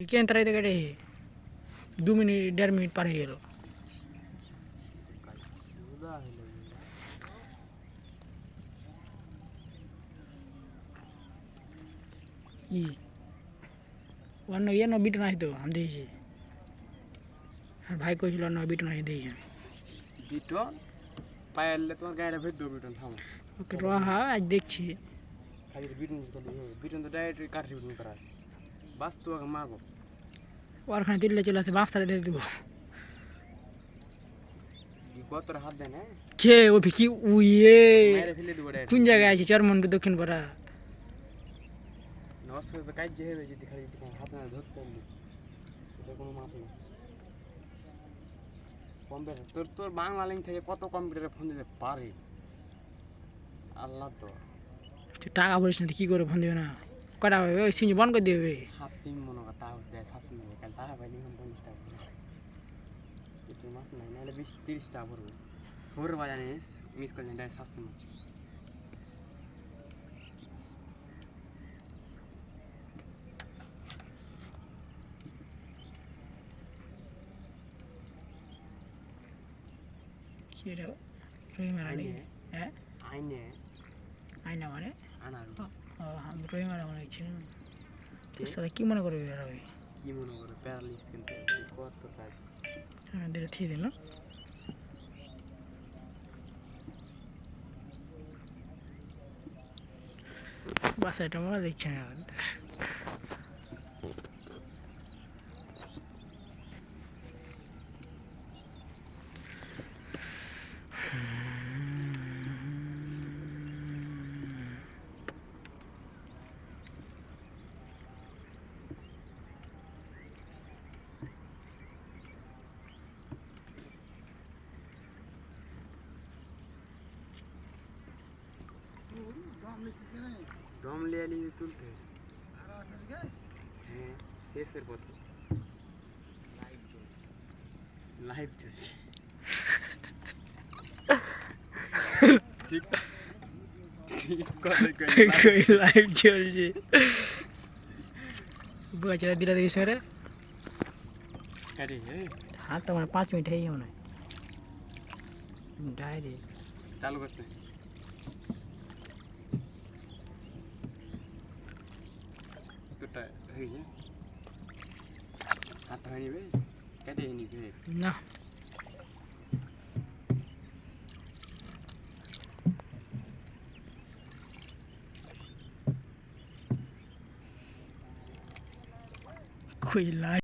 কেন তারাই তো কেটে দু মিনিট দেড় মিনিট পার হয়ে গেল। কি? অন্য ইয়ে না বিটো নাই তো আমি দেখেছি। আর ভাই কইছিল অন্য বিটো নাই দেখি আমি। বিটো? পায়ালে তোমার গাড়িটা ভেদ বিটন থামো। ওকে রহা আজ দেখছি। খালি বিটন তো বিটন তো ডাইরেক্ট কাঠি বিটন করা বাস তো ওকে মারবো ওরখানে তুললে চলে আসে বাঁশ তারা দিয়ে দেবো। কে ও কি উইয়ে কোন জায়গায় আছে? চরমনকে দক্ষিণ পাড়া। তোর তোর বাংলা লিঙ্ক থেকে কত কম্পিউটারে ফোন দিতে পারে? আল্লাহ তো। টাকা ভরিস না কি করে ফোন দিবে না? কটা হবে ওই সিম বন্ধ করে দিবে। হাত সিম মনে কর দেয় সাতশো নেবে কাল টাকা পাইলে এখন পঞ্চাশ টাকা একটু মাছ নাই নাহলে বিশ তিরিশ টাকা পড়বে। ভোর বাজার নিস মিস ডাইরেক্ট নাকি আইনে? হ্যাঁ? আইনে? মানে? আনার। আমি রুই মারা মনে হচ্ছে তোর সাথে কী মনে করবে এরা ওই কি মনে করে প্যারালিস কিন্তু কত কাজ আমাদের থিয়ে দিল। বাসাটা মনে দেখছে না দম লিয়ে নিয়ে তুলতে হ্যাঁ শেষের কথা লাইভ চলছে ঠিক ঠিক কথা কই লাইভ চলছে বাচ্চারা দিলা দেখিস রে আরে হে হাতটা মানে পাঁচ মিনিট হয়ে মনে হয় ডাইরেক্ট চালু করতে দুটা হয়ে হাতটা হয়ে নিবে কেটে নিবে না কই লাইভ